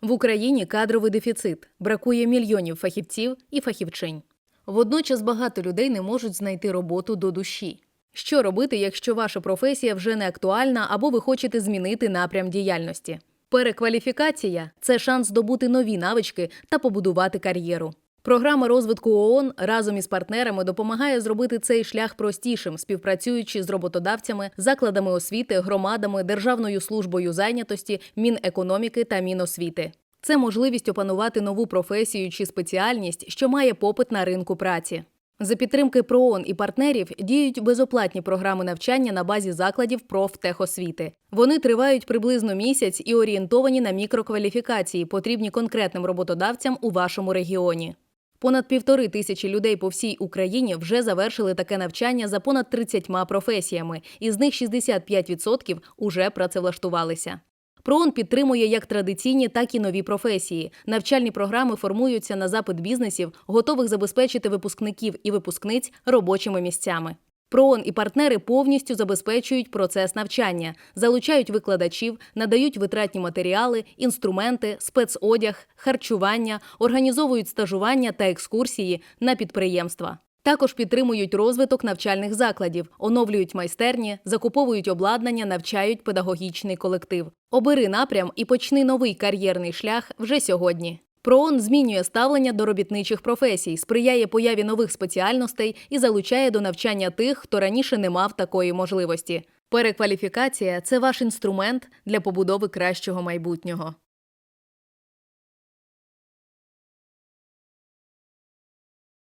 В Україні кадровий дефіцит, бракує мільйонів фахівців і фахівчинь. Водночас багато людей не можуть знайти роботу до душі. Що робити, якщо ваша професія вже не актуальна або ви хочете змінити напрям діяльності? Перекваліфікація це шанс здобути нові навички та побудувати кар'єру. Програма розвитку ООН разом із партнерами допомагає зробити цей шлях простішим, співпрацюючи з роботодавцями, закладами освіти, громадами, Державною службою зайнятості, Мінекономіки та Міносвіти. Це можливість опанувати нову професію чи спеціальність, що має попит на ринку праці. За підтримки ПРООН і партнерів діють безоплатні програми навчання на базі закладів профтехосвіти. Вони тривають приблизно місяць і орієнтовані на мікрокваліфікації, потрібні конкретним роботодавцям у вашому регіоні. Понад півтори тисячі людей по всій Україні вже завершили таке навчання за понад 30 професіями, із них 65% уже працевлаштувалися. ПРООН підтримує як традиційні, так і нові професії. Навчальні програми формуються на запит бізнесів, готових забезпечити випускників і випускниць робочими місцями. ПРООН і партнери повністю забезпечують процес навчання, залучають викладачів, надають витратні матеріали, інструменти, спецодяг, харчування, організовують стажування та екскурсії на підприємства. Також підтримують розвиток навчальних закладів, оновлюють майстерні, закуповують обладнання, навчають педагогічний колектив. Обери напрям і почни новий кар'єрний шлях вже сьогодні. ПРООН змінює ставлення до робітничих професій, сприяє появі нових спеціальностей і залучає до навчання тих, хто раніше не мав такої можливості. Перекваліфікація це ваш інструмент для побудови кращого майбутнього.